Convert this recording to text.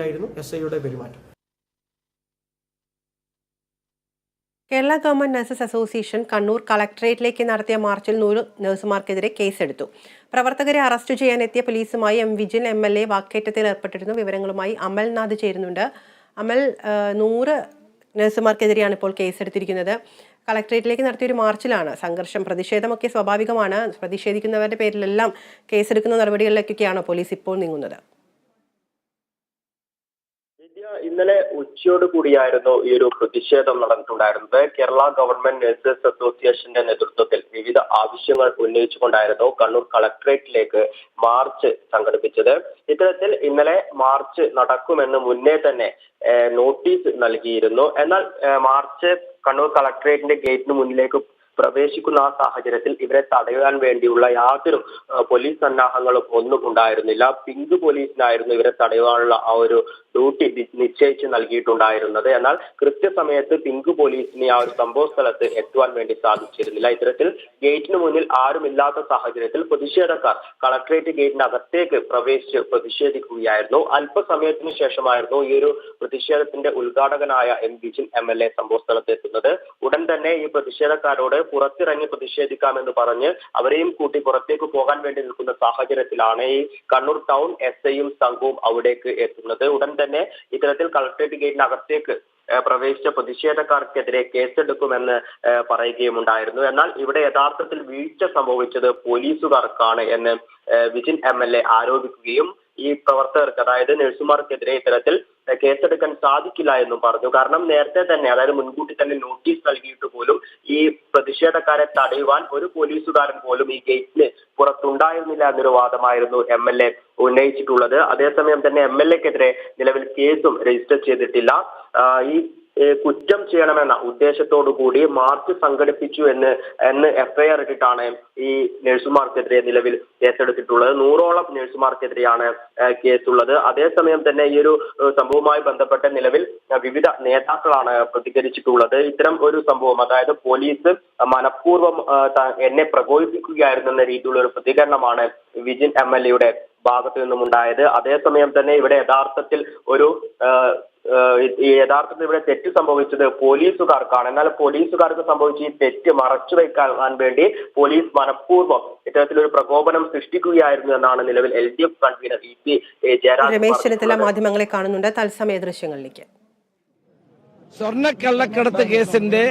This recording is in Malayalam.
ായിരുന്നു എസ് ഐയുടെ പെരുമാറ്റം. Kerala government nurses association Kannur കളക്ടറേറ്റിലേക്ക് നടത്തിയ മാർച്ചിൽ നൂറ് നഴ്സുമാർക്കെതിരെ കേസെടുത്തു. പ്രവർത്തകരെ അറസ്റ്റ് ചെയ്യാനെത്തിയ പോലീസുമായി M Vijil M L A വാക്കേറ്റത്തിൽ ഏർപ്പെട്ടിരുന്നു. വിവരങ്ങളുമായി അമൽനാഥ് ചേരുന്നുണ്ട്. അമൽ നൂറ് നഴ്സുമാർക്കെതിരെയാണ് ഇപ്പോൾ കേസെടുത്തിരിക്കുന്നത്. കളക്ടറേറ്റിലേക്ക് നടത്തിയ ഒരു മാർച്ചിലാണ്. സംഘർഷം പ്രതിഷേധമൊക്കെ സ്വാഭാവികമാണ്. പ്രതിഷേധിക്കുന്നവരുടെ പേരിലെല്ലാം കേസെടുക്കുന്ന നടപടികളിലേക്കൊക്കെയാണ് പോലീസ് ഇപ്പോൾ നീങ്ങുന്നത്. ഇന്നലെ ഉച്ചയോട് കൂടിയായിരുന്നു ഈ ഒരു പ്രതിഷേധം നടന്നിട്ടുണ്ടായിരുന്നത്. കേരള ഗവൺമെന്റ് നഴ്സസ് അസോസിയേഷന്റെ നേതൃത്വത്തിൽ വിവിധ ആവശ്യങ്ങൾ ഉന്നയിച്ചുകൊണ്ടായിരുന്നു കണ്ണൂർ കളക്ടറേറ്റിലേക്ക് മാർച്ച് സംഘടിപ്പിച്ചത്. ഇത്തരത്തിൽ ഇന്നലെ മാർച്ച് നടക്കുമെന്ന് മുന്നേ തന്നെ നോട്ടീസ് നൽകിയിരുന്നു. എന്നാൽ മാർച്ച് കണ്ണൂർ കളക്ടറേറ്റിന്റെ ഗേറ്റിന് മുന്നിലേക്ക് പ്രവേശിക്കുന്ന ആ സാഹചര്യത്തിൽ ഇവരെ തടയാൻ വേണ്ടിയുള്ള യാതൊരു പോലീസ് സന്നാഹങ്ങളും ഒന്നും ഉണ്ടായിരുന്നില്ല. പിങ്ക് പോലീസിനായിരുന്നു ഇവരെ തടയാനുള്ള ആ ഒരു ഡ്യൂട്ടി നിശ്ചയിച്ച് നൽകിയിട്ടുണ്ടായിരുന്നത്. എന്നാൽ കൃത്യസമയത്ത് പിങ്ക് പോലീസിന് ആ ഒരു സംഭവ സ്ഥലത്ത് എത്തുവാൻ വേണ്ടി സാധിച്ചിരുന്നില്ല. ഇത്തരത്തിൽ ഗേറ്റിന് മുന്നിൽ ആരുമില്ലാത്ത സാഹചര്യത്തിൽ പ്രതിഷേധക്കാർ കളക്ടറേറ്റ് ഗേറ്റിനകത്തേക്ക് പ്രവേശിച്ച് പ്രതിഷേധിക്കുകയായിരുന്നു. അല്പസമയത്തിന് ശേഷമായിരുന്നു ഈ ഒരു പ്രതിഷേധത്തിന്റെ ഉദ്ഘാടകനായ M Vijin M L A സംഭവ സ്ഥലത്ത് എത്തുന്നത്. ഉടൻ തന്നെ ഈ പ്രതിഷേധക്കാരോട് പുറത്തിറങ്ങി പ്രതിഷേധിക്കാമെന്ന് പറഞ്ഞ് അവരെയും കൂട്ടി പുറത്തേക്ക് പോകാൻ വേണ്ടി നിൽക്കുന്ന സാഹചര്യത്തിലാണ് ഈ കണ്ണൂർ ടൗൺ എസ് ഐയും സംഘവും അവിടേക്ക് എത്തുന്നത്. ഉടൻ തന്നെ ഇത്തരത്തിൽ കളക്ടറേറ്റ് ഗേറ്റിനകത്തേക്ക് പ്രവേശിച്ച പ്രതിഷേധക്കാർക്കെതിരെ കേസെടുക്കുമെന്ന് പറയുകയും പറയുകയുമുണ്ടായിരുന്നു. എന്നാൽ ഇവിടെ യഥാർത്ഥത്തിൽ വീഴ്ച സംഭവിച്ചത് പോലീസുകാർക്കാണ് എന്ന് വിജിൻ എം എൽ എ ആരോപിക്കുകയും ഈ പ്രവർത്തകർക്ക് അതായത് നഴ്സുമാർക്കെതിരെ ഇത്തരത്തിൽ കേസെടുക്കാൻ സാധിക്കില്ല എന്നും പറഞ്ഞു. കാരണം നേരത്തെ തന്നെ അതായത് മുൻകൂട്ടി തന്നെ നോട്ടീസ് നൽകിയിട്ട് പോലും ഈ പ്രതിഷേധക്കാരെ തടയുവാൻ ഒരു പോലീസുകാരൻ പോലും ഈ ഗേറ്റിന് പുറത്തുണ്ടായിരുന്നില്ല എന്നൊരു വാദമായിരുന്നു എം എൽ എ ഉന്നയിച്ചിട്ടുള്ളത്. അതേസമയം തന്നെ എം എൽ എക്കെതിരെ നിലവിൽ കേസും രജിസ്റ്റർ ചെയ്തിട്ടില്ല. ഈ കുറ്റം ചെയ്യണമെന്ന ഉദ്ദേശത്തോടു കൂടി മാർച്ച് സംഘടിപ്പിച്ചു എന്ന് എന്ന് എഫ്ഐആർ ഇട്ടിട്ടാണ് ഈ നഴ്സുമാർക്കെതിരെ നിലവിൽ കേസെടുത്തിട്ടുള്ളത്. നൂറോളം നഴ്സുമാർക്കെതിരെയാണ് കേസുള്ളത്. അതേസമയം തന്നെ ഈ ഒരു സംഭവവുമായി ബന്ധപ്പെട്ട നിലവിൽ വിവിധ നേതാക്കളാണ് പ്രതികരിച്ചിട്ടുള്ളത്. ഇത്തരം ഒരു സംഭവം അതായത് പോലീസ് മനഃപൂർവം എന്നെ പ്രകോപിപ്പിക്കുകയായിരുന്നു എന്ന രീതിയിലുള്ള ഒരു പ്രതികരണമാണ് വിജിൻ എം എൽ എയുടെ ഭാഗത്തു നിന്നും ഉണ്ടായത് അതേസമയം തന്നെ ഇവിടെ യഥാർത്ഥത്തിൽ ഒരു യഥാർത്ഥത്തിൽ ഇവിടെ തെറ്റ് സംഭവിച്ചത് പോലീസുകാർക്കാണ് എന്നാൽ പോലീസുകാർക്ക് സംഭവിച്ച ഈ തെറ്റ് മറച്ചു വെക്കാൻ വേണ്ടി പോലീസ് മനഃപൂർവം ഇത്തരത്തിലൊരു പ്രകോപനം സൃഷ്ടിക്കുകയായിരുന്നു എന്നാണ് നിലവിൽ L D F convener E P Jayaraj Ramesh Chennithala മാധ്യമങ്ങളെ കാണുന്നുണ്ട്. തത്സമയ ദൃശ്യങ്ങളിലേക്ക്. സ്വർണക്കള്ളക്കടത്ത് കേസിന്റെ